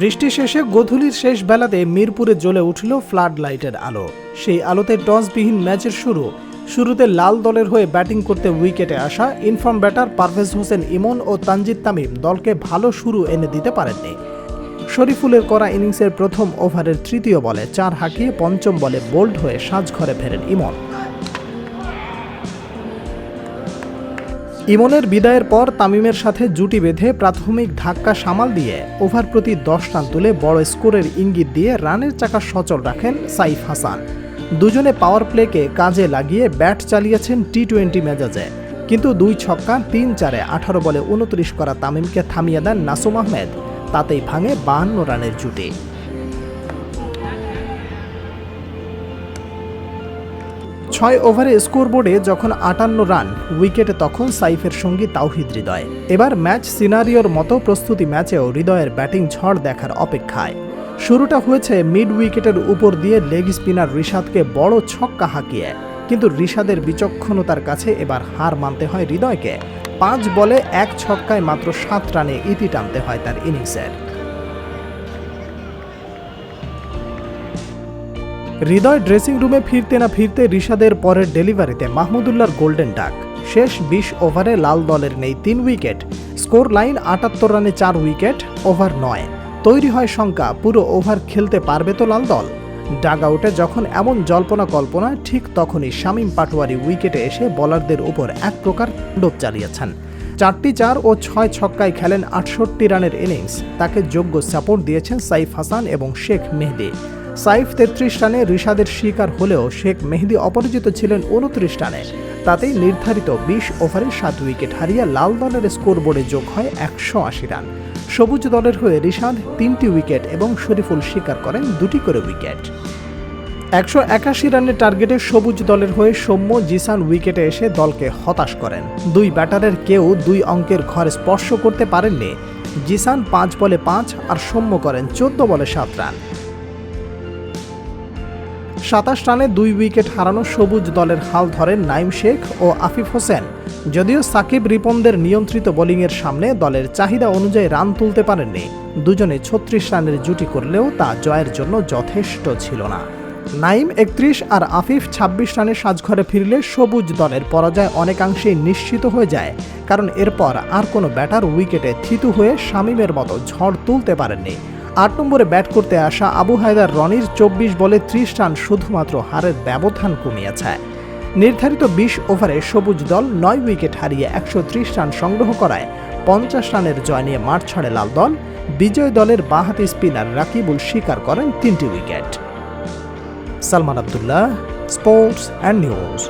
বৃষ্টি শেষে গোধূলির শেষ বেলাতে মিরপুরে জ্বলে উঠল ফ্লাড লাইটের আলো। সেই আলোতে টসবিহীন ম্যাচের শুরু। শুরুতে লাল দলের হয়ে ব্যাটিং করতে উইকেটে আসা in form batter Parvez Hossain Emon ও তানজিদ তামিম দলকে ভালো শুরু এনে দিতে পারেননি। শরীফুলের করা ইনিংসের প্রথম ওভারের তৃতীয় বলে চার হাঁকিয়ে পঞ্চম বলে বোল্ড হয়ে সাজঘরে ফেরেন ইমন। ইমনের বিদায়ের পর তামিমের সাথে জুটি বেঁধে প্রাথমিক ধাক্কা সামাল দিয়ে ওভার প্রতি দশ রান তুলে বড় স্কোরের ইঙ্গিত দিয়ে রানের চাকা সচল রাখেন সাইফ হাসান। দুজনে পাওয়ার প্লেকে কাজে লাগিয়ে ব্যাট চালিয়েছেন টি টোয়েন্টি মেজাজে। কিন্তু দুই ছক্কা তিন চারে আঠারো বলে উনত্রিশ করা তামিমকে থামিয়ে দেন নাসুম আহমেদ। তাতেই ভাঙে বাহান্ন রানের জুটি। ছয় ওভারে স্কোরবোর্ডে যখন আটান্ন রান, উইকেটে তখন সাইফের সঙ্গী তাওহিদ হৃদয়। এবার ম্যাচ সিনারিওর মতো প্রস্তুতি ম্যাচেও হৃদয়ের ব্যাটিং ঝড় দেখার অপেক্ষায়। শুরুটা হয়েছে মিড উইকেটের উপর দিয়ে লেগ স্পিনার রিশাদকে বড় ছক্কা হাঁকিয়ে। কিন্তু রিশাদের বিচক্ষণতার কাছে এবার হার মানতে হয় হৃদয়কে। পাঁচ বলে এক ছক্কায় মাত্র সাত রানে ইতি টানতে হয় তার ইনিংসের। হৃদয় ড্রেসিং রুমে ফিরতে না ফিরতে রিশাদের পরের ডেলিভারিতে মাহমুদুল্লাহর গোল্ডেন ডাক শেষ বিশ ওভারে লাল দলের নেই তিন উইকেট স্কোর লাইন আটাত্তর রানে চার উইকেট ওভার নয়। তৈরি হয় শঙ্কা, পুরো ওভার খেলতে পারবে তো লাল দল? ডাগ আউটে যখন এমন জল্পনা কল্পনা, ঠিক তখনই শামীম পাটোয়ারি উইকেটে এসে বলারদের উপর এক প্রকার তাণ্ডব চালিয়েছেন। চারটি চার ও ছয় ছক্কায় খেলেন আটষট্টি রানের ইনিংস তাকে যোগ্য সাপোর্ট দিয়েছেন সাইফ হাসান এবং শেখ মেহেদি। সাইফ তেত্রিশ রানে রিশাদের শিকার হলেও শেখ মেহেদি অপরাজিত ছিলেন উনত্রিশ রানে। তাতেই নির্ধারিত বিশ ওভারে সাত উইকেট হারিয়ে লাল দলের স্কোরবোর্ডে যোগ হয় একশো আশি রান। সবুজ দলের হয়ে রিশাদ তিনটি উইকেট এবং শরীফুল শিকার করেন দুটি করে উইকেট। একশো একাশি রানের টার্গেটে সবুজ দলের হয়ে সৌম্য জিসান উইকেটে এসে দলকে হতাশ করেন। দুই ব্যাটারের কেউ দুই অঙ্কের ঘর স্পর্শ করতে পারেননি। জিসান পাঁচ বলে পাঁচ আর সৌম্য করেন চোদ্দ বলে সাত রান। সাতাশ রানে দুই উইকেট হারানো সবুজ দলের হাল ধরেন নাইম শেখ ও আফিফ হোসেন। যদিও সাকিব রিপনদের নিয়ন্ত্রিত বোলিংয়ের সামনে দলের চাহিদা অনুযায়ী রান তুলতে পারেননি। দুজনে ছত্রিশ রানের জুটি করলেও তা জয়ের জন্য যথেষ্ট ছিল না। নাইম একত্রিশ আর আফিফ ২৬ রানে সাজঘরে ফিরলে সবুজ দলের পরাজয় অনেকাংশেই নিশ্চিত হয়ে যায়। কারণ এরপর আর কোনো ব্যাটার উইকেটে থিতু হয়ে শামিমের মতো ঝড় তুলতে পারেননি। আট নম্বরে ব্যাট করতে আসা আবু হায়দার রনির চব্বিশ বলে ত্রিশ রান শুধুমাত্র হারের ব্যবধান কমিয়েছে। নির্ধারিত বিশ ওভারে সবুজ দল নয় উইকেট হারিয়ে একশো ত্রিশ রান সংগ্রহ করায় পঞ্চাশ রানের জয় নিয়ে মাঠ ছাড়ে লাল দল। বিজয় দলের বাঁহাতি স্পিনার রাকিবুল স্বীকার করেন তিনটি wicket. Salman Abdullah, sports and news.